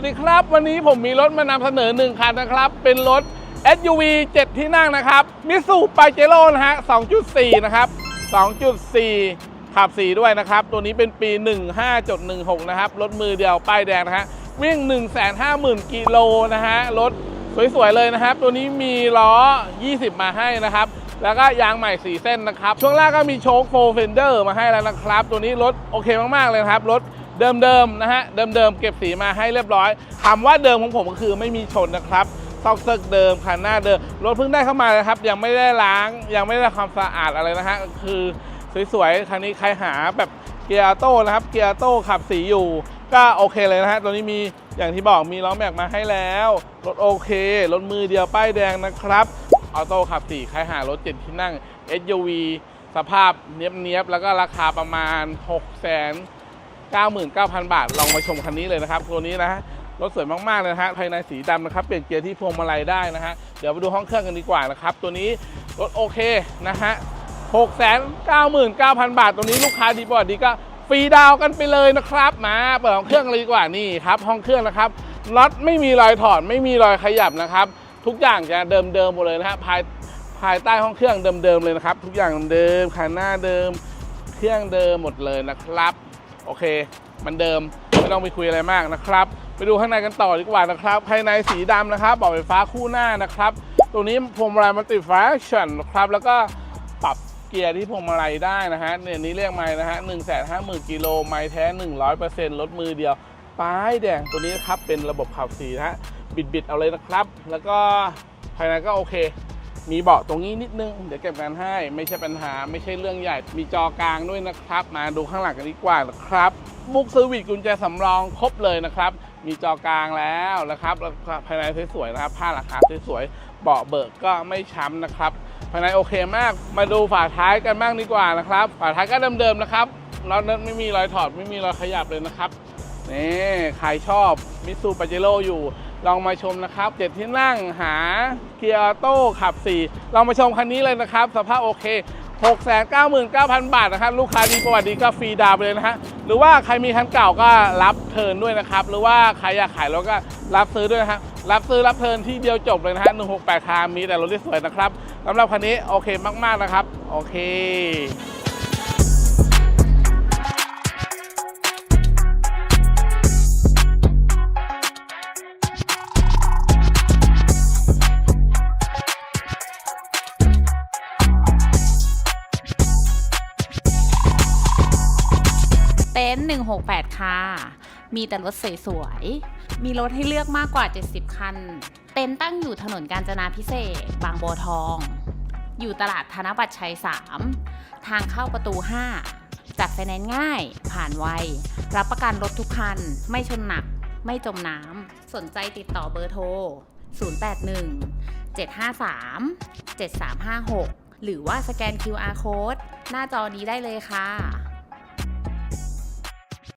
วัสดีครับ วันนี้ผมมีรถมานำเสนอหนึ่งคันนะครับ เป็นรถ SUV 7 ที่นั่งนะครับมิสูปาเจโร่นะฮะ 2.4 นะครับ 2.4 ขับ 4 ด้วยนะครับ ตัวนี้เป็นปี 15.16 นะครับ รถมือเดียว ป้ายแดงนะฮะ วิ่ง 150,000 กิโลนะฮะ รถสวย ๆ เลยนะครับ ตัวนี้มีล้อ 20 มาให้นะครับ แล้วก็ยางใหม่ 4 เส้นนะครับ ช่วงล่างก็มีโชคโฟเฟนเดอร์มาให้แล้วนะครับ ตัวนี้รถโอเคมาก ๆ เลยครับ รถ เดิมๆนะฮะเดิมๆเก็บสีมาให้เรียบร้อยคำว่าเดิมของผมก็คือไม่มีชนนะครับซอกเซิกเดิมคันหน้าเดิมรถเพิ่งได้เข้ามาเลยครับ ยังไม่ได้ล้าง ยังไม่ได้ความสะอาดอะไรนะฮะคือสวยๆคันนี้ใครหาแบบเกียร์ออโต้นะครับเกียร์ออโต้ขับสีอยู่ ก็โอเคเลยนะฮะตัวนี้มีอย่างที่บอกมีล้อแม็กมาให้แล้วรถโอเครถมือเดียวป้ายแดงนะครับออโต้ขับสี่ใครหารถเจ็ดที่นั่ง SUV สภาพเนี้ยบๆแล้วก็ราคาประมาณ6 9 9 0 0 99,000 บาท ลองมาชมคันนี้เลยนะครับ ตัวนี้นะฮะ รถสวยมากๆเลยนะฮะ ภายในสีดำนะครับ เปลี่ยนเกียร์ที่พวงมาลัยได้นะฮะ เดี๋ยวไปดูห้องเครื่องกันดีกว่านะครับ ตัวนี้รถโอเคนะฮะ 6 9 9 0 0 0 บาท ตัวนี้ลูกค้าดีกว่าดีก็ฟรีดาวกันไปเลยนะครับ มาเปิดห้องเครื่องเลยดีกว่า นี่ครับห้องเครื่องนะครับน็อตไม่มีรอยถอด ไม่มีรอยขยับนะครับ ทุกอย่างจะเดิมๆหมดเลยนะฮะ ภายภายใต้ห้องเครื่องเดิมๆเลยนะครับ ทุกอย่างเดิมคันหน้าเดิม เครื่องเดิมหมดเลยนะครับ โอเคมันเดิมไม่ต้องไปคุยอะไรมากนะครับ ไปดูข้างในกันต่อดีกว่านะครับ ภายในสีดำนะครับเบาะไฟฟ้าคู่หน้านะครับ ตัวนี้พวงมาลัยมัลติฟังชันนะครับ แล้วก็ปรับเกียร์ที่พวงมาลัยได้นะฮะเนี่ยนี้เรียกไม้นะฮะหนึ่งแสนห้าหมื่นกิโลไม้แท้หนึ่งร้อยเปอร์เซ็นต์รถมือเดียวป้ายแดงตัวนี้นะครับเป็นระบบขับสีนะฮะบิดๆเอาเลยนะครับ แล้วก็ภายในก็โอเค มีเบาะตรงนี้นิดนึง เดี๋ยวเก็บงานให้ไม่ใช่ปัญหาไม่ใช่เรื่องใหญ่ มีจอกลางด้วยนะครับ มาดูข้างหลังกันดีกว่านะครับบุกเซอร์วิสกุญแจสำรองครบเลยนะครับ มีจอกลางแล้วนะครับภายในสวยๆนะครับ ผ้าราคาสวยๆเบาะเบิกก็ไม่ช้ำนะครับ ภายในโอเคมากมาดูฝาท้ายกันบ้างดีกว่านะครับ ฝาท้ายก็เดิมๆนะครับล้อนั้นไม่มีรอยถอดไม่มีรอยขยับเลยนะครับนี่ใครชอบมิซูปาเจโร่อยู่ ลองมาชมนะครับเจ็ดที่นั่งหาเกียร์ออโต้ขับ 4 ลองมาชมคันนี้เลยนะครับ สภาพโอเค 699,000 บาทนะครับ ลูกค้าดีประวัติดีก็ฟรีดาวไปเลยนะฮะ หรือว่าใครมีคันเก่าก็รับเทิร์นด้วยนะครับ หรือว่าใครอยากขายรถก็รับซื้อด้วยนะฮะ รับซื้อรับเทิร์นที่เดียวจบเลยนะฮะ168คามีแต่รถที่สวยนะครับสำหรับคันนี้โอเคมากๆนะครับ โอเค ต็นท์168 ค่ะ มีแต่รถสวยๆ มีรถให้เลือกมากกว่า 70 คัน เต็นท์ตั้งอยู่ถนนกาญจนาพิเศษ บางบัวทอง อยู่ตลาดธนบัตรชัย 3 ทางเข้าประตู 5 จัดไฟแนนซ์ง่าย ผ่านไว รับประกันรถทุกคัน ไม่ชนหนัก ไม่จมน้ำ สนใจติดต่อเบอร์โทร 081 753 7356 หรือว่าสแกน QR Code หน้าจอนี้ได้เลยค่ะ